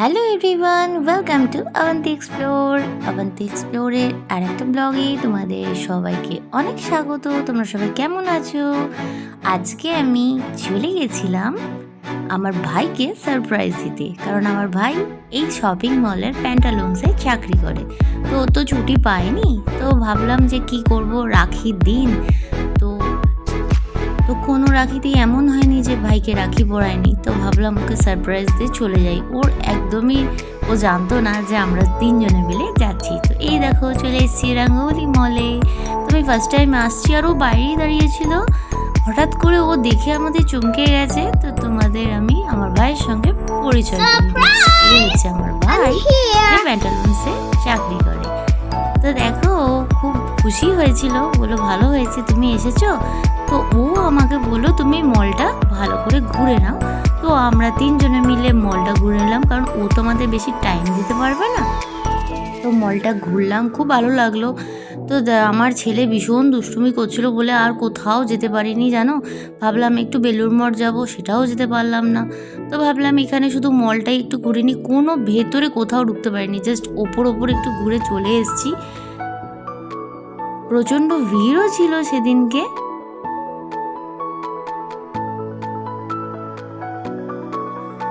Hello everyone welcome to Abanti explore Abanti এক্সপ্লোরের আর একটা ব্লগে তোমাদের সবাইকে অনেক স্বাগত। তোমরা সবাই কেমন আছো? আজকে আমি চলে গেছিলাম আমার ভাইকে সারপ্রাইজ দিতে। কারণ আমার ভাই এই শপিং মলের প্যান্টালুন্সে চাকরি করে। তো তো ছুটি পায়নি, তো ভাবলাম যে কি করব রাখির দিন। কোনো রাখিতেই এমন হয়নি যে ভাইকে রাখি পরায়নি। তো ভাবলাম ওকে সারপ্রাইজ দিয়ে চলে যাই। ওর একদমই ও জানতো না যে আমরা তিনজনে মিলে যাচ্ছি। তো এই দেখো চলে এসেছি রাঙ্গলি মলে তুমি ফার্স্ট টাইম আসছি আর ও বাইরেই দাঁড়িয়েছিল। হঠাৎ করে ও দেখে আমাদের চমকে গেছে। তো তোমাদের আমি আমার ভাইয়ের সঙ্গে পরিচয় এই হচ্ছে আমার ভাই যে হয়েছিল বলো ভালো হয়েছে, তুমি এসেছ? তো ও আমাকে বলল, তুমি মলটা ভালো করে ঘুরে নাও। তো আমরা তিনজনে মিলে মলটা ঘুরে নিলাম, কারণ ও তো আমাদের বেশি টাইম দিতে পারবে না। তো মলটা ঘুরলাম, খুব ভালো লাগল। তো আমার ছেলে ভীষণ দুষ্টুমি করছিল বলে আর কোথাও যেতে পারিনি, জানো? ভাবলাম একটু বেলুর মঠ যাব, সেটাও যেতে পারলাম না। তো ভাবলাম এখানে শুধু মলটাই একটু ঘুরে নিই, কোনো ভেতরে কোথাও ঢুকতে পারিনি জাস্ট ওপর ওপর একটু ঘুরে চলে এসেছি। প্রচণ্ড ভিড়ও ছিল সেদিনকে।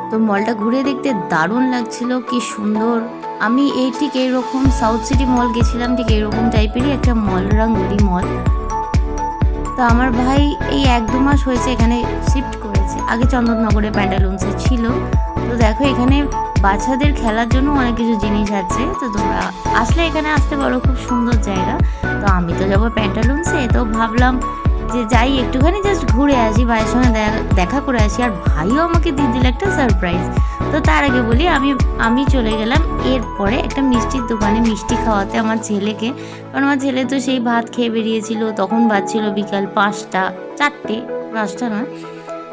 তো মলটা ঘুরে দেখতে দারুণ লাগছিল, কি সুন্দর। আমি এই ঠিক এইরকম সাউথ সিটি মল গেছিলাম, ঠিক এইরকম টাইপেরই একটা মল, রাঙ্গুলি মল। তো আমার ভাই এই এক দু মাস হয়েছে এখানে শিফট করেছে। আগে চন্দননগরে প্যান্ডালুন্সে ছিল। তো দেখো এখানে বাচ্চাদের খেলার জন্য অনেক কিছু জিনিস আছে। তো তোমরা আসলে এখানে আসতে পারো, খুব সুন্দর জায়গা। তো আমি তো যাব প্যান্টালুন্সে তো ভাবলাম যে যাই, একটুখানি জাস্ট ঘুরে আসি, ভাইয়ের সঙ্গে দেখা- করে আসি। আর ভাইও আমাকে দিয়ে দিল একটা সারপ্রাইজ তো তার আগে বলি, আমি আমি চলে গেলাম। এরপরে একটা মিষ্টির দোকানে মিষ্টি খাওয়াতে আমার ছেলেকে। কারণ আমার ছেলে তো সেই ভাত খেয়ে বেরিয়েছিল, তখন বাজছিল বিকাল পাঁচটা, চারটে, পাঁচটা নয়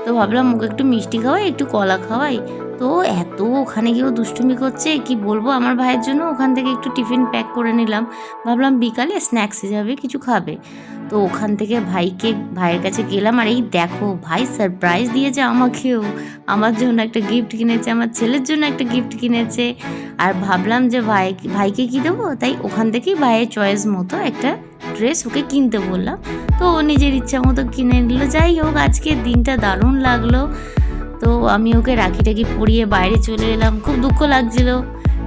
তো ভাবলাম ওকে একটু মিষ্টি খাওয়াই, একটু কলা খাওয়াই। তো এত ওখানে গিয়েও দুষ্টুমি করছে, কি বলব আমার ভাইয়ের জন্য? ওখান থেকে একটু টিফিন প্যাক করে নিলাম। ভাবলাম বিকালে স্ন্যাক্সে যাবে, কিছু খাবে। তো ওখান থেকে ভাইকে, ভাইয়ের কাছে গেলাম, আর এই দেখো, ভাই সারপ্রাইজ দিয়েছে আমাকেও। আমার জন্য একটা গিফট কিনেছে, আমার ছেলের জন্য একটা গিফট কিনেছে। আর ভাবলাম যে ভাই, ভাইকে কি দেবো? তাই ওখান থেকেই ভাইয়ের চয়েস মতো একটা ড্রেস ওকে কিনতে বললাম। তো ও নিজের ইচ্ছা মতো কিনে নিল। যাই হোক আজকে দিনটা দারুণ লাগল। তো আমি ওকে রাখি টাকি পরিয়ে বাইরে চলে এলাম। খুব দুঃখ লাগছিল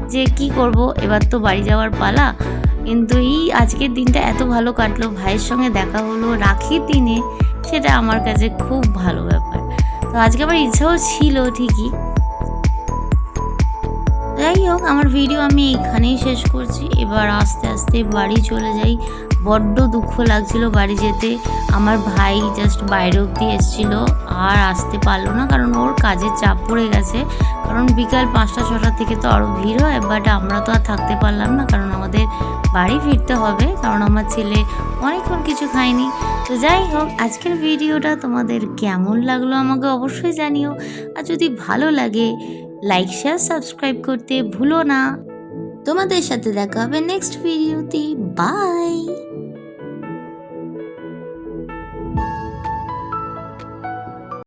যে কি করব? এবার তো বাড়ি যাওয়ার পালা। কিন্তু এই আজকের দিনটা এত ভালো কাটলো। ভাইয়ের সঙ্গে দেখা হলো রাখির দিনে সেটা আমার কাছে খুব ভালো ব্যাপার। তো আজকে আমার ইচ্ছাও ছিল ঠিকই। হোক আমার ভিডিও আমি এখানেই শেষ করছি। এবার আস্তে আস্তে বাড়ি চলে যাই। বড্ড দুঃখ লাগছিল বাড়ি যেতে। আমার ভাই জাস্ট বাইরে অব্দি এসেছিল। আর আসতে পারল না, কারণ ওর কাজের চাপ পড়ে গেছে। কারণ বিকাল পাঁচটা, ছটা থেকে তো আরও ভিড় হয় বাট আমরা তো আর থাকতে পারলাম না, কারণ আমাদের বাড়ি ফিরতে হবে। কারণ আমার ছেলে অনেকক্ষণ কিছু খায়নি। তো যাই হোক আজকের ভিডিওটা তোমাদের কেমন লাগল আমাকে অবশ্যই জানিও। আর যদি ভালো লাগে লাইক শেয়ার সাবস্ক্রাইব করতে ভুলো না। তোমাদের সাথে দেখা হবে নেক্সট ভিডিওতে বাই